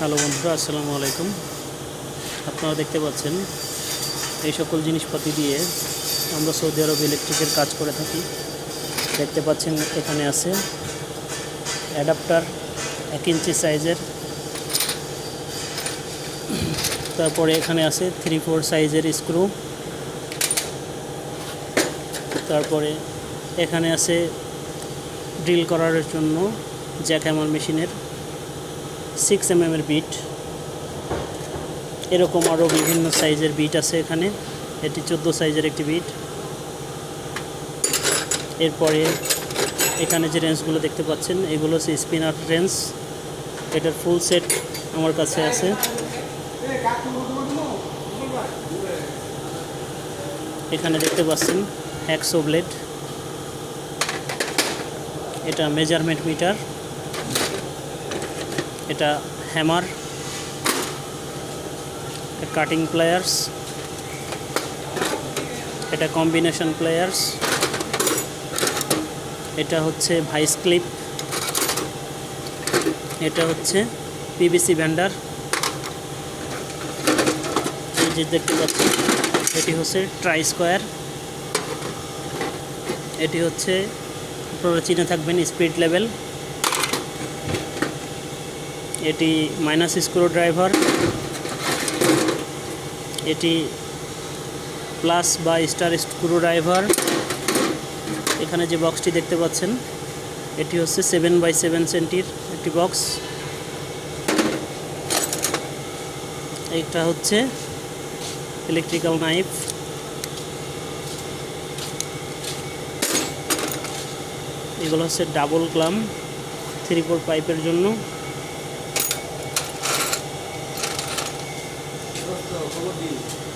Hello বন্ধুরা, আসসালামু আলাইকুম। আপনারা দেখতে পাচ্ছেন, এই সকল জিনিসপাতি দিয়ে আমরা সৌদি আরব ইলেকট্রিকের কাজ করে থাকি। দেখতে পাচ্ছেন, এখানে আছে অ্যাডাপ্টার এক ইঞ্চি সাইজের তারপরে এখানে আছে থ্রি ফোর সাইজের স্ক্রু তারপরে এখানে আছে ড্রিল করার জন্য জ্যাক হ্যামার মেশিনের সিক্স এম এর বিট এরকম আরও বিভিন্ন সাইজের বিট আছে এখানে। এটি চোদ্দ সাইজের একটি বিট এরপরে এখানে যে রেঞ্জগুলো দেখতে পাচ্ছেন, এগুলো হচ্ছে স্পিনার রেঞ্জ এটার ফুল সেট আমার কাছে আছে। এখানে দেখতে পাচ্ছেন হ্যাকসো ব্লেড এটা মেজারমেন্ট মিটার এটা হ্যামার কাটিং প্লেয়ার্স এটা কম্বিনেশন প্লেয়ার্স এটা হচ্ছে ভাইস ক্লিপ এটা হচ্ছে পিবিসি ভ্যান্ডার এই যে দেখতে পাচ্ছি, এটি হচ্ছে ট্রাই স্কোয়ার এটি হচ্ছে আপনারা চিনে থাকবেন স্পিড লেভেল এটি মাইনাস স্ক্রু ড্রাইভার এটি প্লাস বা স্টার স্ক্রু ড্রাইভার এখানে যে বক্সটি দেখতে পাচ্ছেন, এটি হচ্ছে সেভেন বাই সেভেন সেন্টির একটি বক্স। এইটা হচ্ছে ইলেকট্রিক্যাল নাইফ। এগুলো হচ্ছে ডাবল ক্লাম, থ্রি ফোর পাইপের জন্য। просто холодильник.